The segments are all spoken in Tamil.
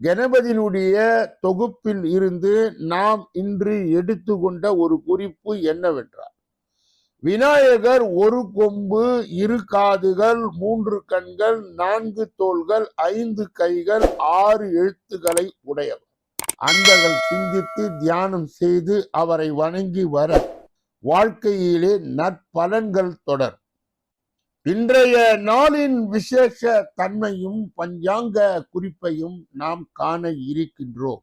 கணபதியினுடைய தொகுப்பில் இருந்து நாம் இன்று எடுத்துக்கொண்ட ஒரு குறிப்பு என்னவென்றால் விநாயகர் ஒரு கொம்பு இரு காதுகள் மூன்று கண்கள் நான்கு தோள்கள் ஐந்து கைகள் ஆறு எழுத்துக்களை உடையவர். அந்தகள் சிந்தித்து தியானம் செய்து அவரை வணங்கி வர வாழ்க்கையிலே நற்பலன்கள் தொடர். இன்றைய நாளின் விசேஷ தன்மையும் பஞ்சாங்க குறிப்பையும் நாம் காண இருக்கின்றோம்.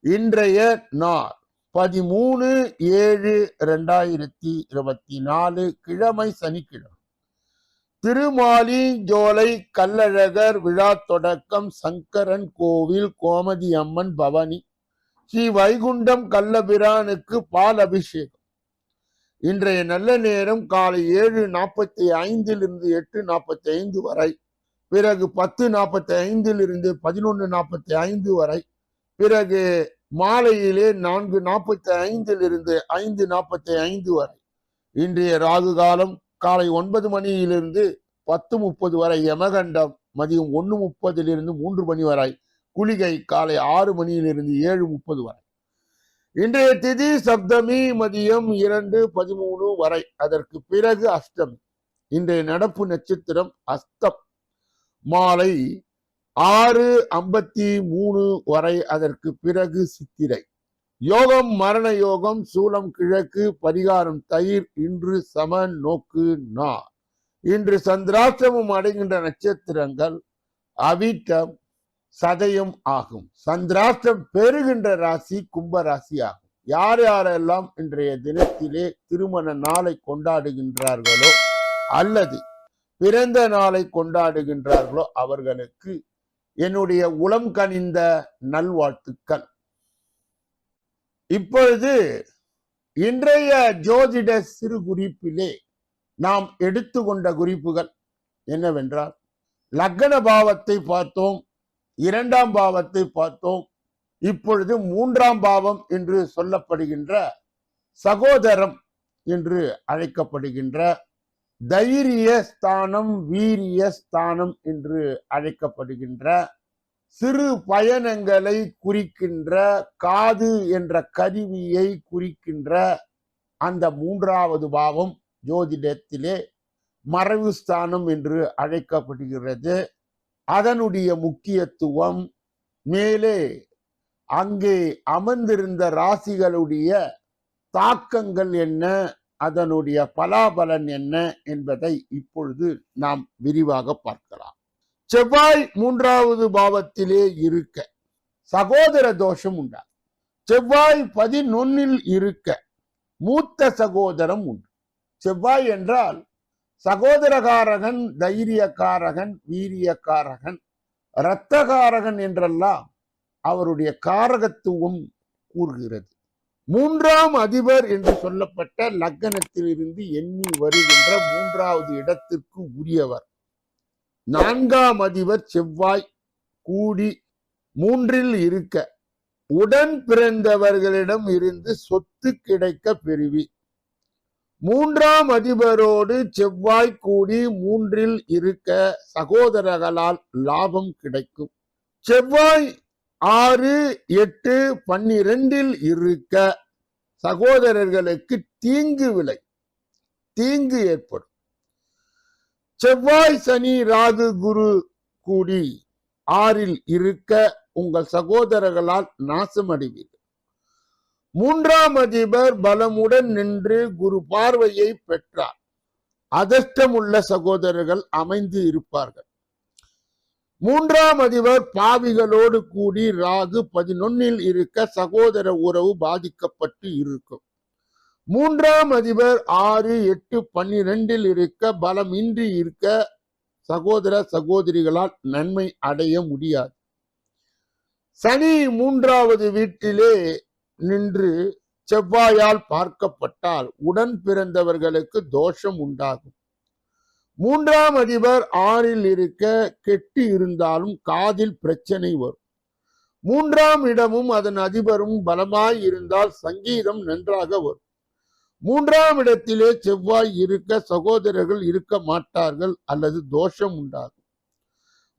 இன்றைய நாள் பதிமூணு ஏழு ரெண்டாயிரத்தி இருபத்தி நாலு கிழமை சனிக்கிழமை. திருமாலி ஜோலை கல்லழகர் விழா தொடக்கம் சங்கரன் கோவில் கோமதி அம்மன் பவனி. ஸ்ரீ வைகுண்டம் கள்ளபிரானுக்கு பால் அபிஷேகம். இன்றைய நல்ல நேரம் காலை ஏழு நாற்பத்தி ஐந்திலிருந்து எட்டு நாற்பத்தி ஐந்து வரை பிறகு பத்து நாற்பத்தி ஐந்திலிருந்து பதினொன்று நாற்பத்தி ஐந்து வரை பிறகு மாலையிலே நான்கு நாற்பத்தி ஐந்திலிருந்து ஐந்து நாற்பத்தி ஐந்து வரை. இன்றைய ராகு காலம் காலை ஒன்பது மணியிலிருந்து பத்து முப்பது வரை யமகண்டம் மதியம் ஒன்று முப்பதிலிருந்து மூன்று மணி வரை குளிகை காலை ஆறு மணியிலிருந்து ஏழு முப்பது வரை. இன்றைய திதி சப்தமி மதியம் இரண்டு பதிமூணு வரை. அதற்கு பிறகு அஷ்டமி. இன்றைய நடப்பு நட்சத்திரம் அஸ்தம். மாலை ஆறு ஐம்பத்தி மூணு வரை அதற்கு பிறகு சித்திரை. யோகம் மரண யோகம் சூலம் கிழக்கு பரிகாரம் தயிர் இன்று சம நோக்கு நா. இன்று சந்திராஷ்டமம் அடைகின்ற நட்சத்திரங்கள் அவிட்டம் சதயம் ஆகும். சந்திராஷ்டம் பெறுகின்ற ராசி கும்ப ராசி ஆகும் யார் யாரெல்லாம் இன்றைய தினத்திலே திருமண நாளை கொண்டாடுகின்றார்களோ அல்லது பிறந்த நாளை கொண்டாடுகின்றார்களோ அவர்களுக்கு என்னுடைய உளம் கனிந்த நல்வாழ்த்துக்கள். இப்பொழுது இன்றைய ஜோதிட சிறு குறிப்பிலே நாம் எடுத்துக்கொண்ட குறிப்புகள் என்னவென்றால் லக்ன பாவத்தை பார்த்தோம். இரண்டாம் பாவத்தை பார்த்தோம். இப்பொழுது மூன்றாம் பாவம் என்று சொல்லப்படுகின்ற சகோதரம் என்று அழைக்கப்படுகின்ற தைரிய ஸ்தானம் வீரிய ஸ்தானம் என்று அழைக்கப்படுகின்ற சிறு பயணங்களை குறிக்கின்ற காது என்ற கருவியை குறிக்கின்ற அந்த மூன்றாவது பாவம் ஜோதிடத்திலே மறைவு ஸ்தானம் என்று அழைக்கப்படுகிறது. அதனுடைய முக்கியத்துவம் மேலே அங்கே அமர்ந்திருந்த ராசிகளுடைய தாக்கங்கள் என்ன அதனுடைய பலாபலன் என்ன என்பதை இப்பொழுது நாம் விரிவாக பார்க்கலாம். செவ்வாய் மூன்றாவது பாவத்திலே இருக்க சகோதர தோஷம் உண்டா? செவ்வாய் பதினொன்னில் இருக்க மூத்த சகோதரம் உண்டு. செவ்வாய் என்றால் சகோதரகாரகன் தைரியக்காரகன் வீரியக்காரகன் இரத்தகாரகன் என்றெல்லாம் அவருடைய காரகத்துவம் கூறுகிறது. மூன்றாம் அதிபர் என்று சொல்லப்பட்ட லக்னத்திலிருந்து எண்ணி வருகின்ற மூன்றாவது இடத்திற்கு உரியவர். நான்காம் அதிபர் செவ்வாய் கூடி மூன்றில் இருக்க உடன் பிறந்தவர்களிடம் இருந்து சொத்து கிடைக்க பெறுவி மூன்றாம் அதிபரோடு செவ்வாய் கூடி மூன்றில் இருக்க சகோதரர்களால் லாபம் கிடைக்கும். செவ்வாய் ஆறு எட்டு பன்னிரெண்டில் இருக்க சகோதரர்களுக்கு தீங்கு விலை தீங்கு ஏற்படும். செவ்வாய் சனி ராகு குரு கூடி ஆறில் இருக்க உங்கள் சகோதரர்களால் நாசமடைவீர்கள். மூன்றாம் அதிபர் பலமுடன் நின்று குரு பார்வையை பெற்றார். அதிர்ஷ்டமுள்ள சகோதரர்கள் அமைந்து இருப்பார்கள். மூன்றாம் அதிபர் பாவிகளோடு கூடி ராகு பதினொன்னில் இருக்க சகோதர உறவு பாதிக்கப்பட்டு இருக்கும். மூன்றாம் அதிபர் ஆறு எட்டு பன்னிரெண்டில் இருக்க பலம் இன்றி இருக்க சகோதர சகோதரிகளால் நன்மை அடைய முடியாது. சனி மூன்றாவது வீட்டிலே நின்று செவ்வாயால் பார்க்கப்பட்டால் உடன் பிறந்தவர்களுக்கு தோஷம் உண்டாகும். மூன்றாம் அதிபர் ஆறில் இருக்க கெட்டு இருந்தாலும் காதில் பிரச்சனை வரும். மூன்றாம் இடமும் அதன் அதிபரும் பலமாய் இருந்தால் சங்கீதம் நன்றாக வரும். மூன்றாம் இடத்திலே செவ்வாய் இருக்க சகோதரர்கள் இருக்க மாட்டார்கள் அல்லது தோஷம் உண்டாகும்.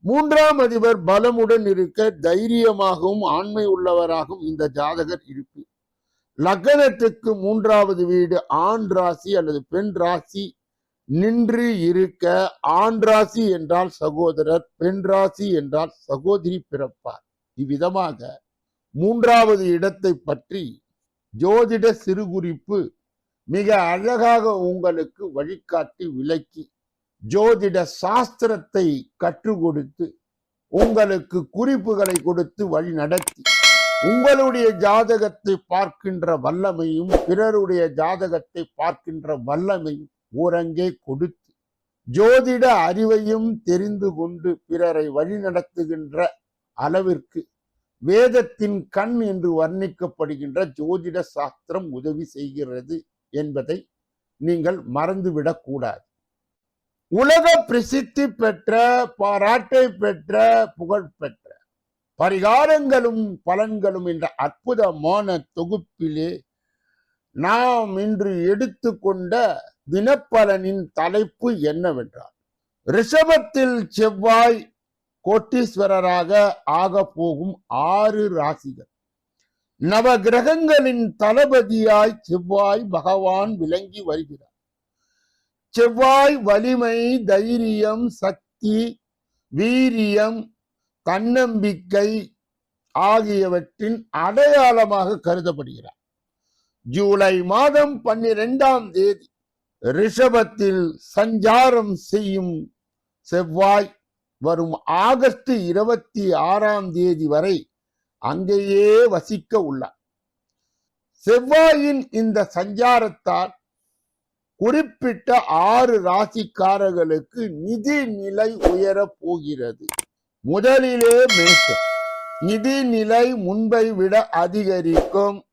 மூன்றாம் அதிபர் பலமுடன் இருக்க தைரியமாகவும் ஆண்மை உள்ளவராகவும் இந்த ஜாதகர் இருப்பார் லக்னத்துக்கு மூன்றாவது வீடு ஆண் ராசி அல்லது பெண் ராசி. நின்று இருக்க ஆண் ராசி என்றால் சகோதரர் பெண் ராசி என்றால் சகோதரி பிறப்பார். இவ்விதமாக மூன்றாவது இடத்தை பற்றி ஜோதிட சிறுகுறிப்பு மிக அழகாக உங்களுக்கு வழிகாட்டி விளக்கி ஜோதிட சாஸ்திரத்தை கற்றுக் கொடுத்து உங்களுக்கு குறிப்புகளை கொடுத்து வழி நடத்தி உங்களுடைய ஜாதகத்தை பார்க்கின்ற வல்லமையும் பிறருடைய ஜாதகத்தை பார்க்கின்ற வல்லமையும் ஊரங்கே கொடுத்து ஜோதிட அறிவையும் தெரிந்து கொண்டு பிறரை வழிநடத்துகின்ற அளவிற்கு வேதத்தின் கண் என்று வர்ணிக்கப்படுகின்ற ஜோதிட சாஸ்திரம் உதவி செய்கிறது என்பதை நீங்கள் மறந்துவிடக்கூடாது. உலக பிரசித்தி பெற்ற பாராட்டை பெற்ற புகழ் பெற்ற பரிகாரங்களும் பலன்களும் என்ற அற்புதமான தொகுப்பிலே நாம் இன்று எடுத்துக்கொண்ட தினப்பலனின் தலைப்பு என்னவென்றால் ரிஷபத்தில் செவ்வாய் கோட்டீஸ்வரராக ஆக போகும் ஆறு ராசிகள். நவ கிரகங்களின் தளபதியாய் செவ்வாய் பகவான் விளங்கி வருகிறார். செவ்வாய் வலிமை தைரியம் சக்தி வீரியம் தன்னம்பிக்கை ஆகியவற்றின் அடையாளமாக கருதப்படுகிறார். ஜூலை மாதம் பன்னிரெண்டாம் தேதி ரிஷபத்தில் சஞ்சாரம் செய்யும் செவ்வாய் வரும் ஆகஸ்ட் இருபத்தி ஆறாம் தேதி வரை அங்கேயே வசிக்க உள்ளார். செவ்வாயின் இந்த சஞ்சாரத்தால் குறிப்பிட்ட ஆறு ராசிக்காரர்களுக்கு நிதி நிலை உயரப் போகிறது. முதலிலே மேஷம். நிதி நிலை முன்பை விட அதிகரிக்கும்.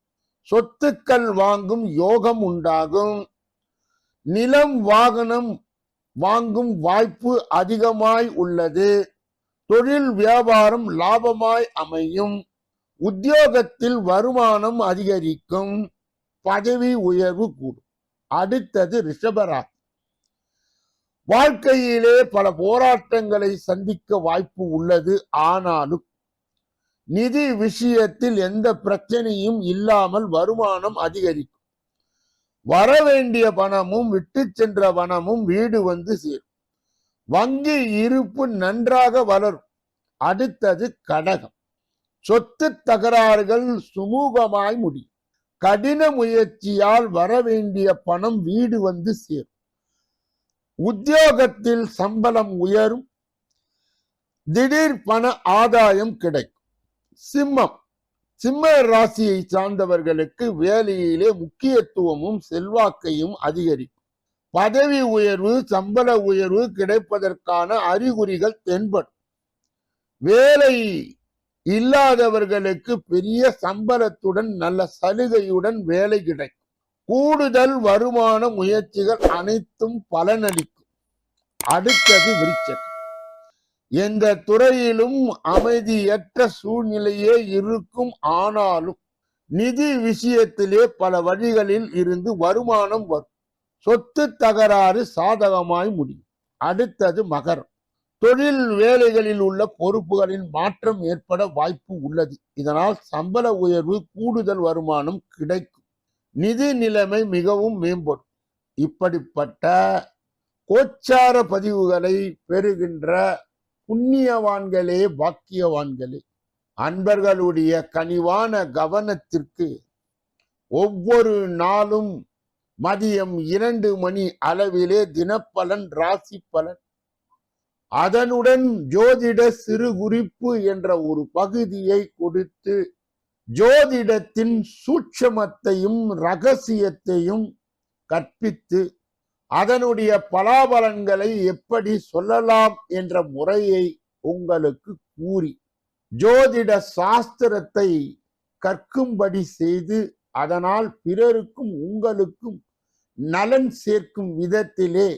சொத்துக்கள் வாங்கும் யோகம் உண்டாகும். நிலம் வாகனம் வாங்கும் வாய்ப்பு அதிகமாய் உள்ளது. தொழில் வியாபாரம் லாபமாய் அமையும். உத்தியோகத்தில் வருமானம் அதிகரிக்கும். பதவி உயர்வு கூடும். அடுத்தது ரிஷபராசி. வாழ்க்கையிலே பல போராட்டங்களை சந்திக்க வாய்ப்பு உள்ளது. ஆனாலும் நிதி விஷயத்தில் எந்த பிரச்சனையும் இல்லாமல் வருமானம் அதிகரிக்கும். வர வேண்டிய பணமும் விட்டு சென்ற பணமும் வீடு வந்து சேரும். வங்கி இருப்பு நன்றாக வளரும். அடுத்தது கடகம். சொத்து தகராறுகள் சுமூகமாய் முடியும். கடின முயற்சியால் வர வேண்டிய பணம் வீடு வந்து சேரும். உத்தியோகத்தில் சம்பளம் உயரும். திடீர் பண ஆதாயம் கிடைக்கும். சிம்மம். சிம்ம ராசியை சார்ந்தவர்களுக்கு வேலையிலே முக்கியத்துவமும் செல்வாக்கையும் அதிகரிக்கும். பதவி உயர்வு சம்பள உயர்வு கிடைப்பதற்கான அறிகுறிகள் தென்படும். வேலை இல்லாதவர்களுக்கு பெரிய சம்பளத்துடன் நல்ல சலுகையுடன் வேலை கிடைக்கும். கூடுதல் வருமான முயற்சிகள் அனைத்தும் பலனளிக்கும். அடுத்தது விருச்சகம். எந்த துறையிலும் அமைதியற்ற சூழ்நிலையே இருக்கும். ஆனாலும் நிதி விஷயத்திலே பல வழிகளில் இருந்து வருமானம் வரும். சொத்து தகராறு சாதகமாய் முடியும். அடுத்தது மகரம். தொழில் வேலைகளில் உள்ள பொறுப்புகளின் மாற்றம் ஏற்பட வாய்ப்பு உள்ளது. இதனால் சம்பள உயர்வு கூடுதல் வருமானம் கிடைக்கும். நிதி நிலைமை மிகவும் மேம்படும். இப்படிப்பட்ட கோச்சார பதிவுகளை பெறுகின்ற புண்ணியவான்களே பாக்கியவான்களே அன்பர்களுடைய கனிவான கவனத்திற்கு ஒவ்வொரு நாளும் மதியம் இரண்டு மணி அளவிலே தினப்பலன் ராசி பலன் அதனுடன் ஜோதிட சிறு குறிப்பு என்ற ஒரு பகுதியை கொடுத்து ஜோதிடத்தின் சூட்சமத்தையும் ரகசியத்தையும் கற்பித்து அதனுடைய பலாபலன்களை எப்படி சொல்லலாம் என்ற முறையை உங்களுக்கு கூறி ஜோதிட சாஸ்திரத்தை கற்கும்படி செய்து அதனால் பிறருக்கும் உங்களுக்கும் நலன் சேர்க்கும் விதத்திலே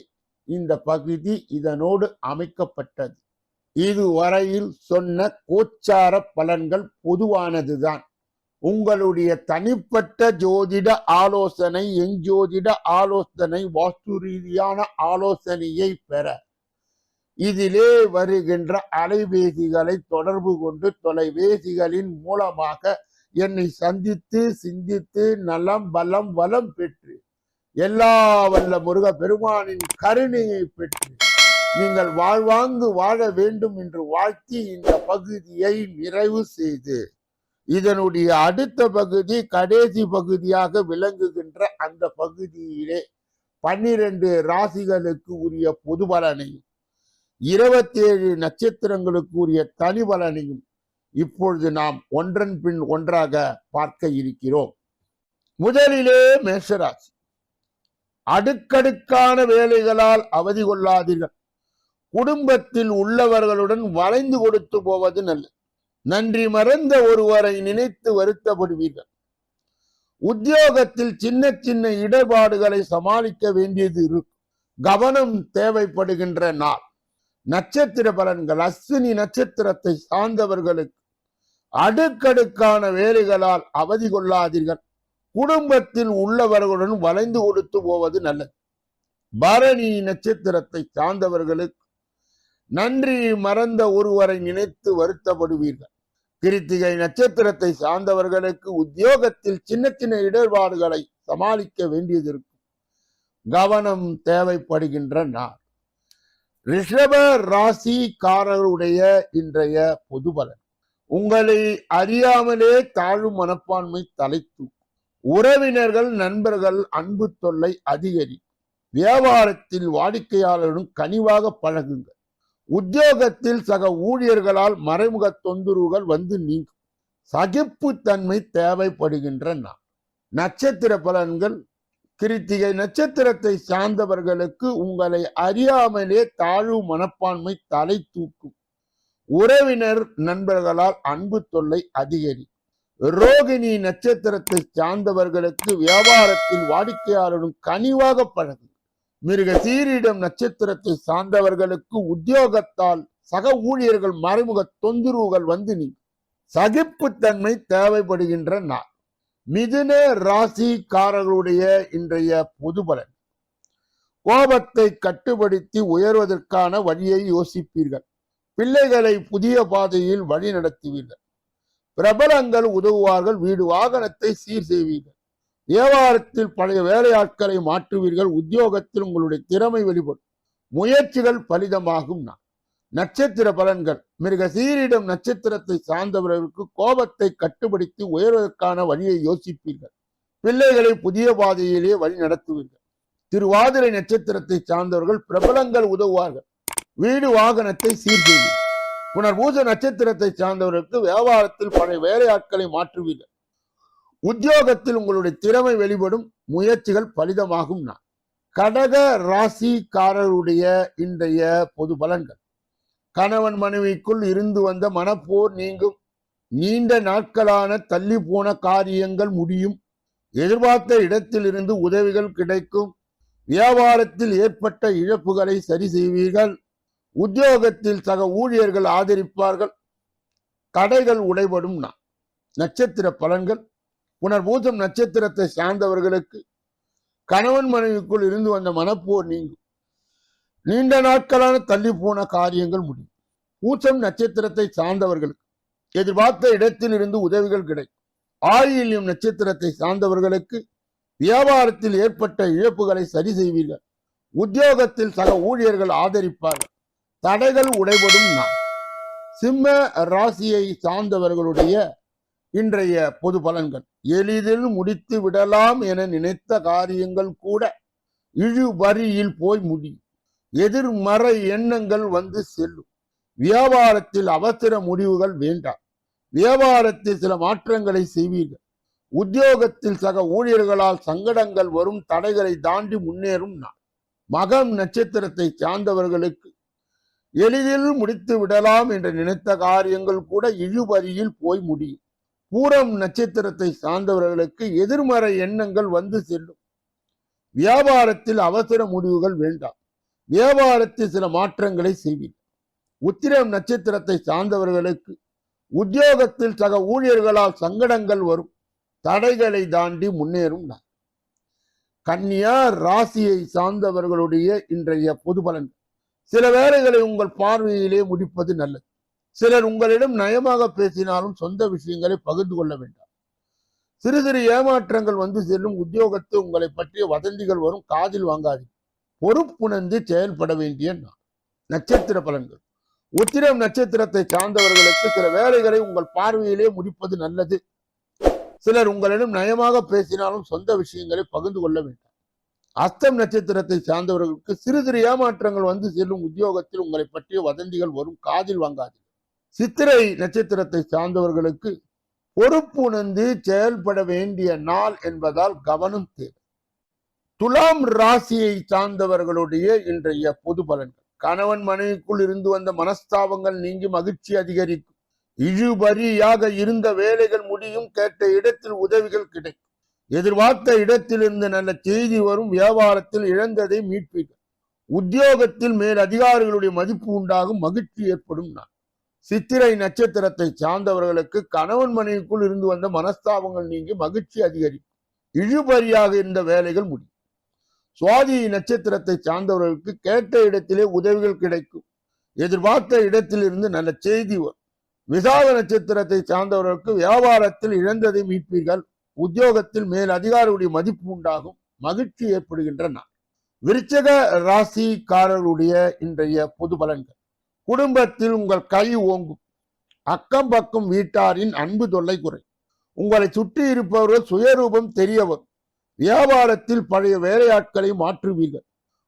இந்த பகுதி இதனோடு அமைக்கப்பட்டது. இதுவரையில் சொன்ன கோச்சார பலன்கள் பொதுவானதுதான். உங்களுடைய தனிப்பட்ட ஜோதிட ஆலோசனை எஞ்சோதிட ஆலோசனை வாஸ்து ரீதியான ஆலோசனையை பெற. இதிலே வருகின்ற அலைபேசிகளை தொடர்பு கொண்டு தொலைபேசிகளின் மூலமாக என்னை சந்தித்து சிந்தித்து நலம் பலம் வளம் பெற்று எல்லா வல்ல முருக பெருமானின் கருணையை பெற்று நீங்கள் வாழ்வாங்கு வாழ வேண்டும் என்று வாழ்த்தி இந்த பகுதியை நிறைவு செய்து இதனுடைய அடுத்த பகுதி கடைசி பகுதியாக விளங்குகின்ற அந்த பகுதியிலே பன்னிரண்டு ராசிகளுக்கு உரிய பொது பலனையும் இருபத்தேழு நட்சத்திரங்களுக்கு உரிய தனி பலனையும் இப்பொழுது நாம் ஒன்றன் பின் ஒன்றாக பார்க்க இருக்கிறோம். முதலிலே மேஷராசி அடுக்கடுக்கான வேலைகளால் அவதி கொள்ளாதீர்கள். குடும்பத்தில் உள்ளவர்களுடன் வளைந்து கொடுத்து போவது நல்லது. நன்றி மறந்த ஒருவரை நினைத்து வருத்தப்படுவீர்கள். உத்தியோகத்தில் சின்ன சின்ன இடர்பாடுகளை சமாளிக்க வேண்டியது இருக்கும். கவனம் தேவைப்படுகின்ற நாள். நட்சத்திர பலன்கள் அஸ்வினி நட்சத்திரத்தை சார்ந்தவர்களுக்கு அடுக்கடுக்கான வேலைகளால் அவதி கொள்ளாதீர்கள். குடும்பத்தில் உள்ளவர்களுடன் வளைந்து கொடுத்து போவது நல்லது. பரணி நட்சத்திரத்தை சார்ந்தவர்களுக்கு நன்றி மறந்த ஒருவரை நினைத்து வருத்தப்படுவீர்கள். கிருத்திகை நட்சத்திரத்தை சார்ந்தவர்களுக்கு உத்தியோகத்தில் சின்ன சின்ன இடர்பாடுகளை சமாளிக்க வேண்டியது இருக்கும் கவனம் தேவைப்படுகின்ற நாள். ரிஷப ராசிக்காரருடைய இன்றைய பொது பலன் உங்களை அறியாமலே தாழும் மனப்பான்மை தலைத்து உறவினர்கள் நண்பர்கள் அன்பு தொல்லை அதிகரி. வியாபாரத்தில் வாடிக்கையாளருடன் கனிவாக பழகுங்கள். உத்தியோகத்தில் சக ஊழியர்களால் மறைமுக தொந்தரவுகள் வந்து நீங்கும். சகிப்புத்தன்மை தேவைப்படுகின்ற நான் நட்சத்திர பலன்கள் கிருத்திகை நட்சத்திரத்தை சார்ந்தவர்களுக்கு உங்களை அறியாமலே தாழ்வு மனப்பான்மை தலை தூக்கும். உறவினர் நண்பர்களால் அன்பு தொல்லை அதிகரி. ரோகிணி நட்சத்திரத்தை சார்ந்தவர்களுக்கு வியாபாரத்தில் வாடிக்கையாளரும் கனிவாக பழகும். மிருக சீரிடம் நட்சத்திரத்தை சார்ந்தவர்களுக்கு உத்தியோகத்தால் சக ஊழியர்கள் மறைமுக தொந்தரவுகள் வந்து நீ சகிப்புத்தன்மை தேவைப்படுகின்ற நாள். மிதுன ராசிக்காரர்களுடைய இன்றைய பொது பலன். கோபத்தை கட்டுப்படுத்தி உயர்வதற்கான வழியை யோசிப்பீர்கள். பிள்ளைகளை புதிய பாதையில் வழி நடத்துவீர்கள் பிரபலங்கள் உதவுவார்கள் வீடு வாகனத்தை சீர் செய்வீர்கள். வியாபாரத்தில் பழைய வேலையாட்களை மாற்றுவீர்கள் உத்தியோகத்தில் உங்களுடைய திறமை வெளிப்படும். முயற்சிகள் பலிதமாகும் நான். நட்சத்திர பலன்கள். மிருக சீரிடம் நட்சத்திரத்தை சார்ந்தவர்களுக்கு கோபத்தை கட்டுப்படுத்தி உயர்வதற்கான வழியை யோசிப்பீர்கள். பிள்ளைகளை புதிய பாதையிலே வழி நடத்துவீர்கள். திருவாதிரை நட்சத்திரத்தை சார்ந்தவர்கள் பிரபலங்கள் உதவுவார்கள். வீடு வாகனத்தை சீர் செய்வீர்கள். புனர்பூச நட்சத்திரத்தை சார்ந்தவர்களுக்கு வியாபாரத்தில் பழைய வேலையாட்களை மாற்றுவீர்கள். உத்தியோகத்தில் உங்களுடைய திறமை வெளிப்படும் முயற்சிகள் பலிதமாகும் நான். கடக ராசிக்காரருடைய இன்றைய பொது பலன்கள். கணவன் மனைவிக்குள் இருந்து வந்த மனப்போர் நீங்கும். நீண்ட நாட்களான தள்ளி போன காரியங்கள் முடியும். எதிர்பார்த்த இடத்திலிருந்து உதவிகள் கிடைக்கும். வியாபாரத்தில் ஏற்பட்ட இழப்புகளை சரி செய்வீர்கள். உத்தியோகத்தில் சக ஊழியர்கள் ஆதரிப்பார்கள். தடைகள் உடைபடும் நான் நட்சத்திர பலன்கள். புனர்பூசம் நட்சத்திரத்தை சார்ந்தவர்களுக்கு கணவன் மனைவிக்குள் இருந்து வந்த மனப்போர் நீங்கும். நீண்ட நாட்களான தள்ளி போன காரியங்கள் முடியும். பூசம் நட்சத்திரத்தை சார்ந்தவர்களுக்கு எதிர்பார்த்த இடத்தில் இருந்து உதவிகள் கிடைக்கும். ஆயில்யம் நட்சத்திரத்தை சார்ந்தவர்களுக்கு வியாபாரத்தில் ஏற்பட்ட இழப்புகளை சரி செய்வீர்கள். உத்தியோகத்தில் சக ஊழியர்கள் ஆதரிப்பார்கள். தடைகள் உடைபடும் நான் சிம்ம ராசியை சார்ந்தவர்களுடைய இன்றைய பொது பலன்கள். எளிதில் முடித்து விடலாம் என நினைத்த காரியங்கள் கூட இழுபறியில் போய் முடியும். எதிர்மறை எண்ணங்கள் வந்து செல்லும். வியாபாரத்தில் அவசர முடிவுகள் வேண்டாம். வியாபாரத்தில் சில மாற்றங்களை செய்வீர்கள். உத்தியோகத்தில் சக ஊழியர்களால் சங்கடங்கள் வரும் தடைகளை தாண்டி முன்னேறும் நாள். மகம் நட்சத்திரத்தை சார்ந்தவர்களுக்கு எளிதில் முடித்து விடலாம் என்று நினைத்த காரியங்கள் கூட இழுபறியில் போய் முடியும் பூரம் நட்சத்திரத்தை சார்ந்தவர்களுக்கு எதிர்மறை எண்ணங்கள் வந்து செல்லும். வியாபாரத்தில் அவசர முடிவுகள் வேண்டாம். வியாபாரத்தில் சில மாற்றங்களை செய்வீர். உத்திரம் நட்சத்திரத்தை சார்ந்தவர்களுக்கு உத்தியோகத்தில் சக ஊழியர்களால் சங்கடங்கள் வரும். தடைகளை தாண்டி முன்னேறும் நான். கன்னியா ராசியை சார்ந்தவர்களுடைய இன்றைய பொது பலன்கள் சில வேலைகளை உங்கள் பார்வையிலே முடிப்பது நல்லது. சிலர் உங்களிடம் நயமாக பேசினாலும் சொந்த விஷயங்களை பகிர்ந்து கொள்ள வேண்டாம். சிறு சிறு ஏமாற்றங்கள் வந்து செல்லும் உத்தியோகத்து உங்களை பற்றிய வதந்திகள் வரும் காதில் வாங்காது பொறுப்புணர்ந்து செயல்பட வேண்டிய நான் நட்சத்திர பலன்கள். உத்திரம் நட்சத்திரத்தை சார்ந்தவர்களுக்கு சில வேலைகளை உங்கள் பார்வையிலே முடிப்பது நல்லது. சிலர் உங்களிடம் நயமாக பேசினாலும் சொந்த விஷயங்களை பகிர்ந்து கொள்ள வேண்டும். அஸ்தம் நட்சத்திரத்தை சார்ந்தவர்களுக்கு சிறு சிறு ஏமாற்றங்கள் வந்து செல்லும் உத்தியோகத்தில் உங்களை பற்றிய வதந்திகள் வரும் காதில் வாங்காது. சித்திரை நட்சத்திரத்தை சார்ந்தவர்களுக்கு பொறுப்பு உணர்ந்து செயல்பட வேண்டிய நாள் என்பதால் கவனம் தேவை. துலாம் ராசியை சார்ந்தவர்களுடைய இன்றைய பொது பலன்கள். கணவன் மனைவிக்குள் இருந்து வந்த மனஸ்தாபங்கள் நீங்கி மகிழ்ச்சி அதிகரிக்கும். இழுபறியாக இருந்த வேலைகள் முடியும் கேட்ட இடத்தில் உதவிகள் கிடைக்கும். எதிர்பார்த்த இடத்திலிருந்து நல்ல செய்தி வரும் வியாபாரத்தில் இழந்ததை மீட்பீர்கள். உத்தியோகத்தில் மேல் அதிகாரிகளுடைய மதிப்பு உண்டாகும் மகிழ்ச்சி ஏற்படும் நான் சித்திரை நட்சத்திரத்தை சார்ந்தவர்களுக்கு கணவன் மனைவிக்குள் இருந்து வந்த மனஸ்தாபங்கள் நீங்கி மகிழ்ச்சி அதிகரிக்கும். இழுபறியாக இருந்த வேலைகள் முடியும். சுவாதி நட்சத்திரத்தை சார்ந்தவர்களுக்கு கேட்ட இடத்திலே உதவிகள் கிடைக்கும். எதிர்பார்த்த இடத்திலிருந்து நல்ல செய்தி வரும். விசாக நட்சத்திரத்தை சார்ந்தவர்களுக்கு வியாபாரத்தில் இழந்ததை மீட்பீர்கள். உத்தியோகத்தில் மேல் அதிகாரியுடைய மதிப்பு உண்டாகும் மகிழ்ச்சி ஏற்படுகின்ற நாள் விருச்சக ராசிக்காரர்களுடைய இன்றைய பொது பலன்கள். குடும்பத்தில் உங்கள் கை ஓங்கும். அக்கம் பக்கம் வீட்டாரின் அன்பு தொல்லை குறை. உங்களை சுற்றி இருப்பவர்கள் சுயரூபம் தெரிய வரும் வியாபாரத்தில் பழைய வேலையாட்களை மாற்றுவீர்கள்.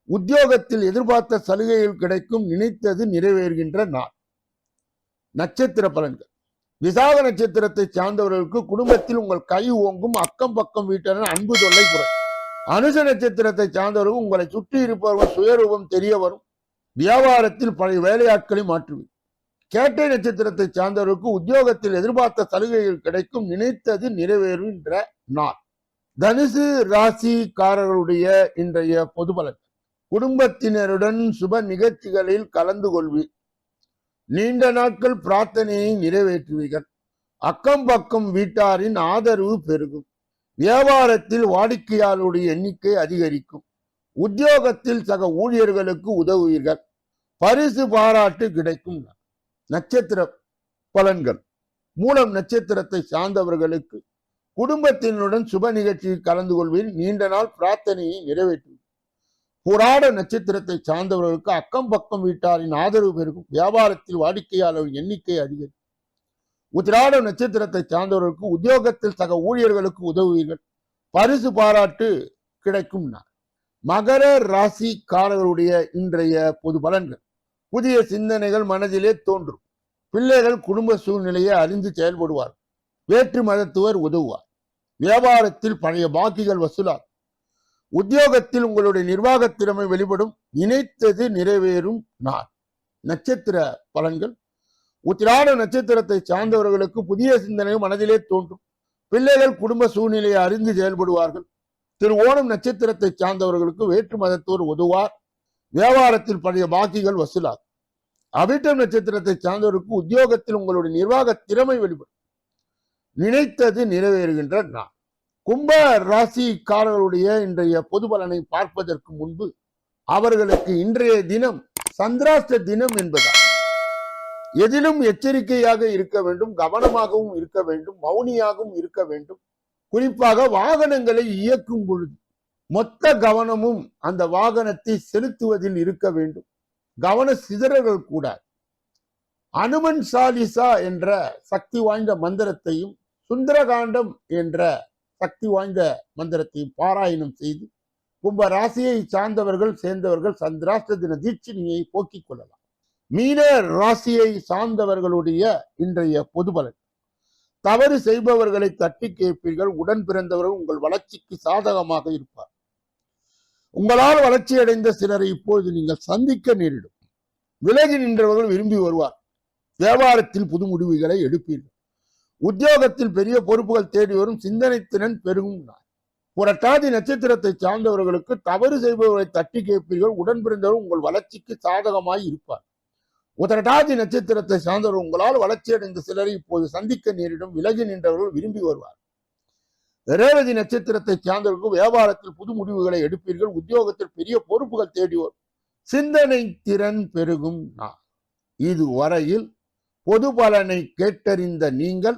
உத்தியோகத்தில் எதிர்பார்த்த சலுகைகள் கிடைக்கும் நினைத்தது நிறைவேறுகின்ற நாள் நட்சத்திர பலன்கள். விசாக நட்சத்திரத்தை சார்ந்தவர்களுக்கு குடும்பத்தில் உங்கள் கை ஓங்கும் அக்கம் பக்கம் வீட்டாரின் அன்பு தொல்லை குறை. அனுச நட்சத்திரத்தை சார்ந்தவர்கள் உங்களை சுற்றி இருப்பவர்கள் சுயரூபம் தெரிய வரும். வியாபாரத்தில் பழைய வேலையாட்களை மாற்றுவீர். கேட்டை நட்சத்திரத்தை சார்ந்தவர்களுக்கு உத்தியோகத்தில் எதிர்பார்த்த சலுகைகள் கிடைக்கும் நினைத்தது நிறைவேறுகின்ற நாள். தனுசு ராசிக்காரர்களுடைய இன்றைய பொது பலன் குடும்பத்தினருடன் சுப நிகழ்ச்சிகளில் கலந்து கொள்வீர். நீண்ட நாட்கள் பிரார்த்தனையை நிறைவேற்றுவீர்கள். அக்கம் பக்கம் வீட்டாரின் ஆதரவு பெருகும். வியாபாரத்தில் வாடிக்கையாளருடைய எண்ணிக்கை அதிகரிக்கும். உத்தியோகத்தில் சக ஊழியர்களுக்கு உதவுவீர்கள். பரிசு பாராட்டு கிடைக்கும். நட்சத்திர பலன்கள். மூலம் நட்சத்திரத்தை சார்ந்தவர்களுக்கு குடும்பத்தினருடன் சுப நிகழ்ச்சியில் கலந்து கொள்வீர். நீண்ட நாள் பிரார்த்தனையை நிறைவேற்றும் புராட நட்சத்திரத்தை சார்ந்தவர்களுக்கு அக்கம் பக்கம் வீட்டாரின் ஆதரவு பெருக்கும் வியாபாரத்தில் வாடிக்கையாளர் எண்ணிக்கை அதிகரிக்கும் உத்திராட நட்சத்திரத்தை சார்ந்தவர்களுக்கு உத்தியோகத்தில் சக ஊழியர்களுக்கு உதவுவீர்கள். பரிசு பாராட்டு கிடைக்கும் நான் மகர ராசிக்காரர்களுடைய இன்றைய பொது பலன்கள். புதிய சிந்தனைகள் மனதிலே தோன்றும். பிள்ளைகள் குடும்ப சூழ்நிலையை அறிந்து செயல்படுவார் வேற்று மதத்துவர் உதவுவார். வியாபாரத்தில் பழைய பாக்கிகள் வசூலாகும். உத்தியோகத்தில் உங்களுடைய நிர்வாக திறமை வெளிப்படும். நினைத்தது நிறைவேறும் நாள். நட்சத்திர பலன்கள். உத்திராட நட்சத்திரத்தை சார்ந்தவர்களுக்கு புதிய சிந்தனை மனதிலே தோன்றும். பிள்ளைகள் குடும்ப சூழ்நிலையை அறிந்து செயல்படுவார்கள். திரு ஓணம் நட்சத்திரத்தை சார்ந்தவர்களுக்கு வேற்று மதத்தோர் உதவார் வியாபாரத்தில் பழைய பாக்கிகள் வசூலாகும். அவிட்டம் நட்சத்திரத்தை சார்ந்தவருக்கு உத்தியோகத்தில் உங்களுடைய நிர்வாக திறமை வெளிப்படும். நினைத்தது நிறைவேறுகின்ற நாள். கும்ப ராசிக்காரர்களுடைய இன்றைய பொது பலனை பார்ப்பதற்கு முன்பு அவர்களுக்கு இன்றைய தினம் சந்திராஷ்ட தினம் என்பதால் எதிலும் எச்சரிக்கையாக இருக்க வேண்டும் கவனமாகவும் இருக்க வேண்டும் மௌனியாகவும் இருக்க வேண்டும். குறிப்பாக வாகனங்களை இயக்கும் பொழுது மொத்த கவனமும் அந்த வாகனத்தை செலுத்துவதில் இருக்க வேண்டும். கவன சிதறல்கள் கூடாது. அனுமன் சாலிசா என்ற சக்தி வாய்ந்த மந்திரத்தையும் சுந்தரகாண்டம் என்ற சக்தி வாய்ந்த மந்திரத்தை பாராயணம் செய்து கும்ப ராசியை சார்ந்தவர்கள் சேர்ந்தவர்கள் சந்திராஷ்ட தின தீட்சிணியை போக்கிக் கொள்ளலாம். மீன ராசியை சார்ந்தவர்களுடைய இன்றைய பொது பலன் தவறு செய்பவர்களை தட்டி கேட்பீர்கள் உடன் பிறந்தவர்கள் உங்கள் வளர்ச்சிக்கு சாதகமாக இருப்பார். உங்களால் வளர்ச்சி அடைந்த சிலரை இப்போது நீங்கள் சந்திக்க நேரிடும். விலகி நின்றவர்கள் விரும்பி வருவார். வியாபாரத்தில் புது முடிவுகளை எடுப்பீர்கள். உத்தியோகத்தில் பெரிய பொறுப்புகள் தேடி வரும் சிந்தனை திறன் பெருகும் புரட்டாதி நட்சத்திரத்தை சார்ந்தவர்களுக்கு தவறு செய்பவர்களை தட்டி கேட்பீர்கள். உடன் பிறந்தவர் உங்கள் வளர்ச்சிக்கு சாதகமாய் இருப்பார். உதரட்டாதி நட்சத்திரத்தை சார்ந்தவர் உங்களால் வளர்ச்சி அடைந்த சிலரை இப்போது சந்திக்க நேரிடும். விலகி நின்றவர்கள் விரும்பி வருவார். ரேவதி நட்சத்திரத்தை சார்ந்தவர்கள் வியாபாரத்தில் புது முடிவுகளை எடுப்பீர்கள். உத்தியோகத்தில் பெரிய பொறுப்புகள் தேடி வரும். சிந்தனை திறன் பெருகும் நான் இதுவரையில் பொது பலனை கேட்டறிந்த நீங்கள்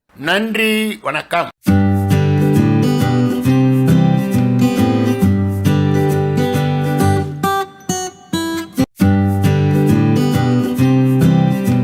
நன்றி வணக்கம்.